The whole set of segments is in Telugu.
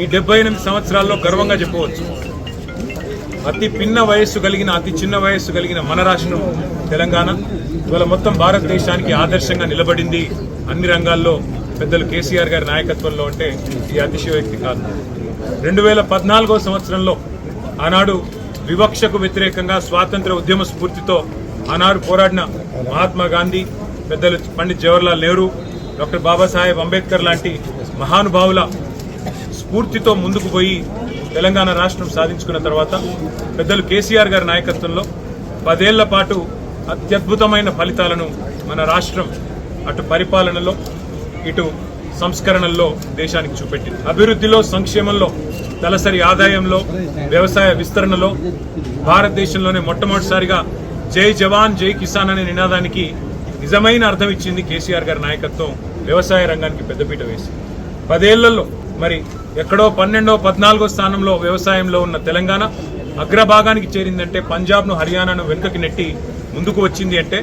ఈ డెబ్బై ఎనిమిది సంవత్సరాల్లో గర్వంగా చెప్పవచ్చు. అతి పిన్న వయస్సు కలిగిన అతి చిన్న వయస్సు కలిగిన మన రాష్ట్రం తెలంగాణ ఇవాళ మొత్తం భారతదేశానికి ఆదర్శంగా నిలబడింది అన్ని రంగాల్లో పెద్దలు కేసీఆర్ గారి నాయకత్వంలో అంటే ఈ అతిశయోక్తి కాదు. రెండు వేల పద్నాలుగో సంవత్సరంలో ఆనాడు వివక్షకు వ్యతిరేకంగా స్వాతంత్ర ఉద్యమ స్ఫూర్తితో ఆనాడు పోరాడిన మహాత్మా గాంధీ పెద్దలు పండిత్ జవహర్లాల్ నెహ్రూ డాక్టర్ బాబాసాహెబ్ అంబేద్కర్ లాంటి మహానుభావుల స్ఫూర్తితో ముందుకు పోయి తెలంగాణ రాష్ట్రం సాధించుకున్న తర్వాత పెద్దలు కేసీఆర్ గారి నాయకత్వంలో పదేళ్ళ పాటు అత్యద్భుతమైన ఫలితాలను మన రాష్ట్రం అటు పరిపాలనలో ఇటు సంస్కరణల్లో దేశానికి చూపెట్టింది. అభివృద్ధిలో సంక్షేమంలో తలసరి ఆదాయంలో వ్యవసాయ విస్తరణలో భారతదేశంలోనే మొట్టమొదటిసారిగా జై జవాన్ జై కిసాన్ అనే నినాదానికి నిజమైన అర్థం ఇచ్చింది కేసీఆర్ గారి నాయకత్వం వ్యవసాయ రంగానికి పెద్దపీట వేసి పదేళ్ళలో మరి ఎక్కడో పన్నెండో పద్నాలుగో స్థానంలో వ్యవసాయంలో ఉన్న తెలంగాణ అగ్రభాగానికి చేరిందంటే పంజాబ్ను హర్యానాను వెనుకకి నెట్టి ముందుకు వచ్చింది అంటే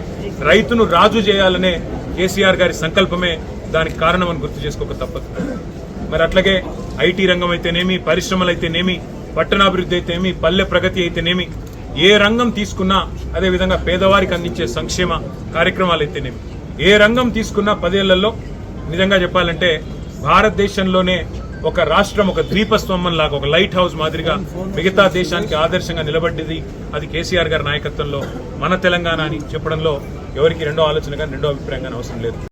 రైతును రాజు చేయాలనే కేసీఆర్ గారి సంకల్పమే దానికి కారణం అని గుర్తు చేసుకోక తప్పదు. మరి అట్లాగే ఐటీ రంగం అయితేనేమి పరిశ్రమలు అయితేనేమి పట్టణాభివృద్ధి అయితేనేమి పల్లె ప్రగతి అయితేనేమి ఏ రంగం తీసుకున్నా అదేవిధంగా పేదవారికి అందించే సంక్షేమ కార్యక్రమాలు అయితేనేమి. ఏ రంగం తీసుకున్నా పదేళ్ళలో నిజంగా చెప్పాలంటే భారతదేశంలోనే ఒక రాష్ట్రం ఒక ద్వీపస్తంభం లాగా ఒక లైట్ హౌస్ మాదిరిగా మిగతా దేశానికి ఆదర్శంగా నిలబడ్డది. అది కేసీఆర్ గారి నాయకత్వంలో మన తెలంగాణ అని చెప్పడంలో ఎవరికి రెండో ఆలోచనగా రెండో అభిప్రాయంగా అవసరం లేదు.